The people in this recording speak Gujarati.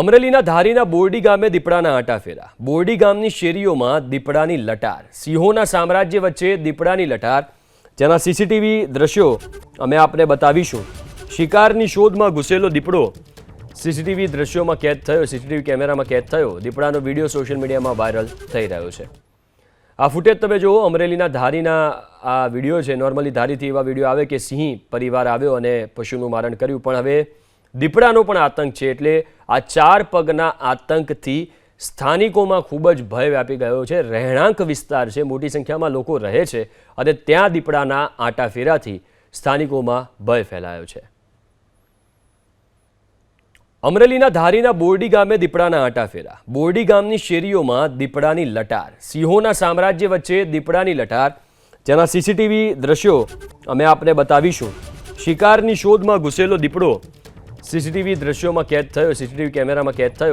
અમરેલીના ધારીના બોરડી ગામે દીપડાના આંટા ફેરા બોરડી ગામની શેરીઓમાં દીપડાની લટાર. સિંહોના સામ્રાજ્ય વચ્ચે દીપડાની લટાર. જેના સીસીટીવી દ્રશ્યો અમે આપને બતાવીશું. શિકારની શોધમાં ઘૂસેલો દીપડો સીસીટીવી દ્રશ્યોમાં કેદ થયો, સીસીટીવી કેમેરામાં કેદ થયો. દીપડાનો વીડિયો સોશિયલ મીડિયામાં વાયરલ થઈ રહ્યો છે. આ ફૂટેજ તમે જુઓ, અમરેલીના ધારીના આ વીડિયો છે. નોર્મલી ધારીથી એવા વીડિયો આવે કે સિંહ પરિવાર આવ્યો અને પશુનું મારણ કર્યું. પણ હવે દીપડાનો પણ આતંક છે એટલે આ ચાર પગના આતંકથી સ્થાનિકોમાં ખૂબ જ ભય વ્યાપી ગયો છે. રહેણાંક વિસ્તાર છે, મોટી સંખ્યામાં લોકો રહે છે અને ત્યાં દીપડાના આંટાફેરાથી સ્થાનિકોમાં ભય ફેલાયો છે. અમરેલીના ધારીના બોરડી ગામે દીપડાના આંટાફેરા. બોરડી ગામની શેરીઓમાં દીપડાની લટાર. સિંહોના સામ્રાજ્ય વચ્ચે દીપડાની લટાર. જેના સીસીટીવી દ્રશ્યો અમે આપને બતાવીશું. શિકારની શોધમાં ઘૂસેલો દીપડો સીસીટીવી દ્રશ્યોમાં કેદ થયો સીસીટીવી કેમેરામાં કેદ થયો.